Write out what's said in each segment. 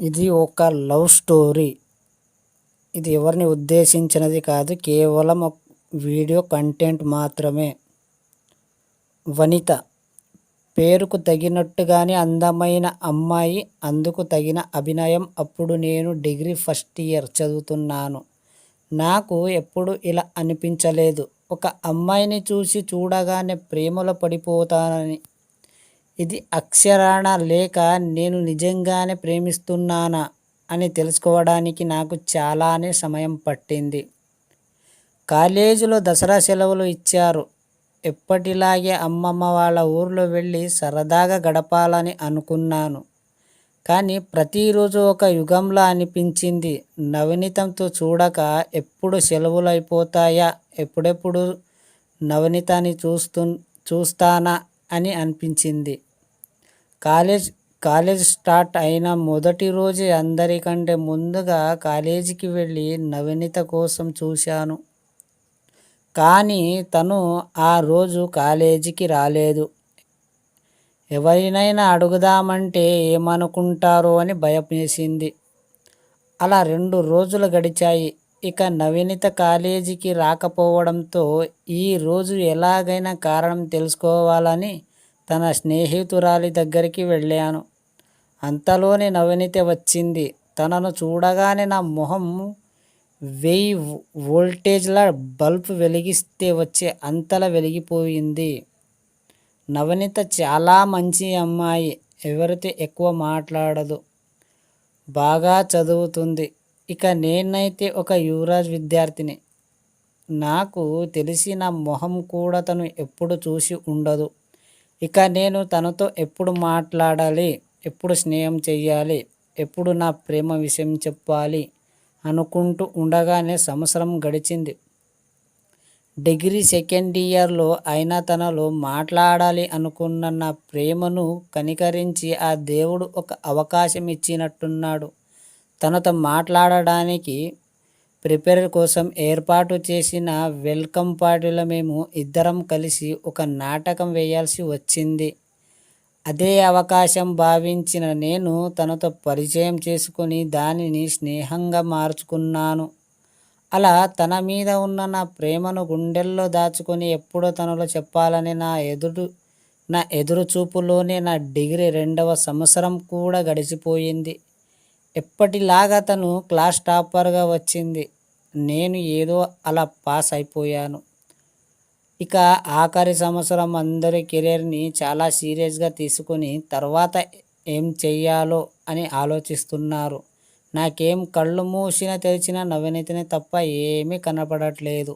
ఇది ఒక love story. ఇది ఎవరిని ఉద్దేశించినది కాదు కేవలం వీడియో కంటెంట్ మాత్రమే. వనిత పేరుకు తగినట్టుగానే అందమైన అమ్మాయి అందుకు తగిన అభినయం అప్పుడు నేను డిగ్రీ ఫస్ట్ ఇయర్ చదువుతున్నాను. నాకు ఎప్పుడు ఇలా అనిపించలేదు. ఒక అమ్మాయిని చూసి చూడగానే ప్రేమలో పడిపోతానని ఇది అక్షరాణ లేక నేను నిజంగానే ప్రేమిస్తున్నానా అని తెలుసుకోవడానికి నాకు చాలానే సమయం పట్టింది. కాలేజీలో దసరా సెలవులు ఇచ్చారు. ఎప్పటిలాగే అమ్మమ్మ వాళ్ళ ఊర్లో వెళ్ళి సరదాగా గడపాలని అనుకున్నాను. కానీ ప్రతిరోజు ఒక యుగంలా అనిపించింది. నవనీతంతో చూడక ఎప్పుడు సెలవులు అయిపోతాయా ఎప్పుడెప్పుడు నవనీతాన్ని చూస్తూ చూస్తానా అని అనిపించింది. కాలేజ్ కాలేజ్ స్టార్ట్ అయిన మొదటి రోజే అందరికంటే ముందుగా కాలేజీకి వెళ్ళి నవనీత కోసం చూశాను. కానీ తను ఆ రోజు కాలేజీకి రాలేదు. ఎవరినైనా అడుగుదామంటే ఏమనుకుంటారో అని భయపేసింది అలా రెండు రోజులు గడిచాయి. ఇక నవీనిత కాలేజీకి రాకపోవడంతో ఈ రోజు ఎలాగైనా కారణం తెలుసుకోవాలని తన స్నేహితురాలి దగ్గరికి వెళ్ళాను. అంతలోనే నవనీత వచ్చింది. తనను చూడగానే నా మొహం వెయ్యి వోల్టేజ్ల బల్బ్ వెలిగిస్తే వచ్చే అంతలా వెలిగిపోయింది. నవనీత చాలా మంచి అమ్మాయి. ఎవరితో ఎక్కువ మాట్లాడదు. బాగా చదువుతుంది. ఇక నేనైతే ఒక యువరాజ్ విద్యార్థిని. నాకు తెలిసిన మొహం కూడా తను ఎప్పుడు చూసి ఉండదు. ఇక నేను తనతో ఎప్పుడు మాట్లాడాలి? ఎప్పుడు స్నేహం చెయ్యాలి? ఎప్పుడు నా ప్రేమ విషయం చెప్పాలి? అనుకుంటూ ఉండగానే సంవత్సరం గడిచింది. డిగ్రీ సెకండ్ ఇయర్లో అయినా తనలో మాట్లాడాలి అనుకున్న నా ప్రేమను కనికరించి ఆ దేవుడు ఒక అవకాశం ఇచ్చినట్టున్నాడు. తనతో మాట్లాడడానికి ప్రిపేర్ కోసం ఏర్పాటు చేసిన వెల్కమ్ పార్టీలో మేము ఇద్దరం కలిసి ఒక నాటకం వేయాల్సి వచ్చింది. అదే అవకాశం భావించిన నేను తనతో పరిచయం చేసుకొని దానిని స్నేహంగా మార్చుకున్నాను. అలా తన మీద ఉన్న నా ప్రేమను గుండెల్లో దాచుకొని ఎప్పుడో తనలో చెప్పాలని నా ఎదురు నా ఎదురు చూపులోనే నా డిగ్రీ రెండవ సంవత్సరం కూడా గడిచిపోయింది. ఎప్పటిలాగా తను క్లాస్ టాపర్గా వచ్చింది. నేను ఏదో అలా పాస్ అయిపోయాను. ఇక ఆఖరి సంవత్సరం అందరి కెరీర్ని చాలా సీరియస్గా తీసుకొని తర్వాత ఏం చెయ్యాలో అని ఆలోచిస్తున్నారు. నాకేం కళ్ళు మూసినా తెరిచిన నవనీతిని తప్ప ఏమీ కనపడట్లేదు.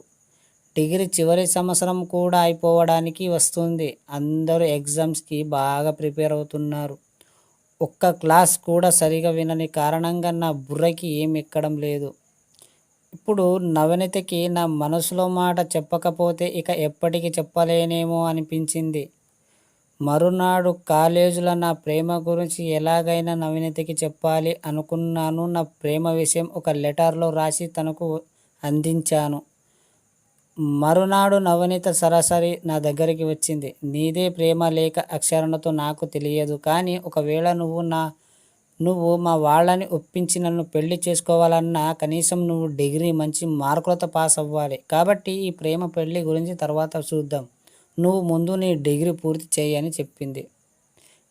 డిగ్రీ చివరి సంవత్సరం కూడా అయిపోవడానికి వస్తుంది. అందరూ ఎగ్జామ్స్కి బాగా ప్రిపేర్ అవుతున్నారు. ఒక్క క్లాస్ కూడా సరిగా వినని కారణంగా నా బుర్రకి ఏం ఎక్కడం లేదు. ఇప్పుడు నవనితకి నా మనసులో మాట చెప్పకపోతే ఇక ఎప్పటికీ చెప్పలేనేమో అనిపించింది. మరునాడు కాలేజీలో నా ప్రేమ గురించి ఎలాగైనా నవీనతకి చెప్పాలి అనుకున్నాను. నా ప్రేమ విషయం ఒక లెటర్లో రాసి తనకు అందించాను. మరునాడు నవనీత సరాసరి నా దగ్గరికి వచ్చింది. నీదే ప్రేమ లేక అక్షరణతో నాకు తెలియదు. కానీ ఒకవేళ నువ్వు నా నువ్వు మా వాళ్ళని ఒప్పించి నన్ను పెళ్ళి చేసుకోవాలన్నా కనీసం నువ్వు డిగ్రీ మంచి మార్కులతో పాస్ అవ్వాలి. కాబట్టి ఈ ప్రేమ పెళ్ళి గురించి తర్వాత చూద్దాం. నువ్వు ముందు నీ డిగ్రీ పూర్తి చేయని చెప్పింది.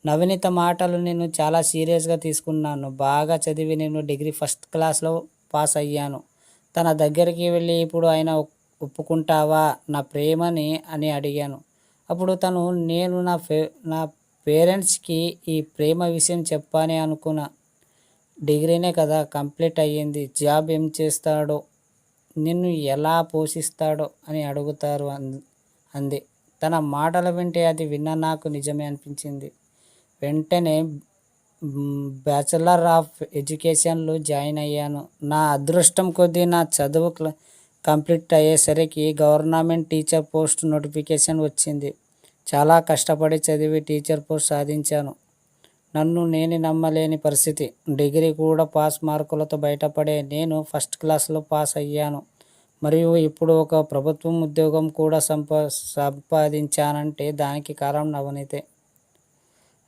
నవనీత మాటలు నేను చాలా సీరియస్గా తీసుకున్నాను. బాగా చదివి నేను డిగ్రీ ఫస్ట్ క్లాస్లో పాస్ అయ్యాను. తన దగ్గరికి వెళ్ళి ఇప్పుడు ఆయన ఒప్పుకుంటావా? నా ప్రేమని? అని అడిగాను. అప్పుడు తను నేను నా ఫే నా పేరెంట్స్కి ఈ ప్రేమ విషయం చెప్పానే అనుకున్నా. డిగ్రీనే కదా కంప్లీట్ అయ్యింది. జాబ్ ఏం చేస్తాడో? నిన్ను ఎలా పోషిస్తాడో? అని అడుగుతారు అంది. తన మాటలు వింటే అది విన్న నాకు నిజమే అనిపించింది. వెంటనే బ్యాచిలర్ ఆఫ్ ఎడ్యుకేషన్లో జాయిన్ అయ్యాను. నా అదృష్టం కొద్దీ నా చదువు కంప్లీట్ అయ్యేసరికి గవర్నమెంట్ టీచర్ పోస్ట్ నోటిఫికేషన్ వచ్చింది. చాలా కష్టపడి చదివి టీచర్ పోస్ట్ సాధించాను. నన్ను నేను నమ్మలేని పరిస్థితి. డిగ్రీ కూడా పాస్ మార్కులతో బయటపడే నేను ఫస్ట్ క్లాస్లో పాస్ అయ్యాను. మరియు ఇప్పుడు ఒక ప్రభుత్వం ఉద్యోగం కూడా సంపా సంపాదించానంటే దానికి కారణం నవనీతే.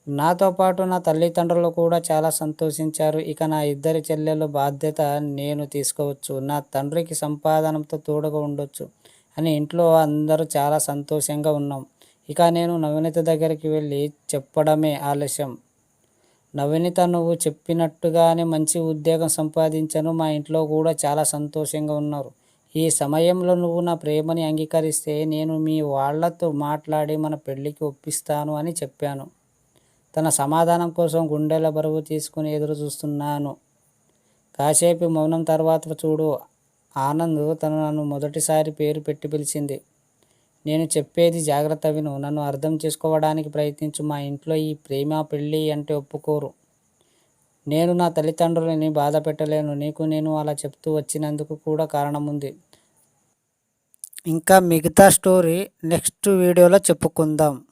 నాతో పాటు నా తల్లిదండ్రులు కూడా చాలా సంతోషించారు. ఇక నా ఇద్దరి చెల్లెల బాధ్యత నేను తీసుకోవచ్చు. నా తండ్రికి సంపాదనతో తోడుగా ఉండొచ్చు అని ఇంట్లో అందరూ చాలా సంతోషంగా ఉన్నాం. ఇక నేను నవనీత దగ్గరికి వెళ్ళి చెప్పడమే ఆలస్యం. నవనీత నువ్వు చెప్పినట్టుగానే మంచి ఉద్యోగం సంపాదించను. మా ఇంట్లో కూడా చాలా సంతోషంగా ఉన్నారు. ఈ సమయంలో నువ్వు నా ప్రేమని అంగీకరిస్తే నేను మీ వాళ్ళతో మాట్లాడి మన పెళ్ళికి ఒప్పిస్తాను అని చెప్పాను. తన సమాధానం కోసం గుండెల బరువు తీసుకుని ఎదురు చూస్తున్నాను. కాసేపు మౌనం తర్వాత చూడు. ఆనంద్ తను నన్ను మొదటిసారి పేరు పెట్టి పిలిచింది. నేను చెప్పేది జాగ్రత్త విను. నన్ను అర్థం చేసుకోవడానికి ప్రయత్నించు. మా ఇంట్లో ఈ ప్రేమ పెళ్ళి అంటే ఒప్పుకోరు. నేను నా తల్లిదండ్రులని బాధ పెట్టలేను. నీకు నేను అలా చెప్తూ వచ్చినందుకు కూడా కారణం ఉంది ఇంకా మిగతా స్టోరీ నెక్స్ట్ వీడియోలో చెప్పుకుందాం.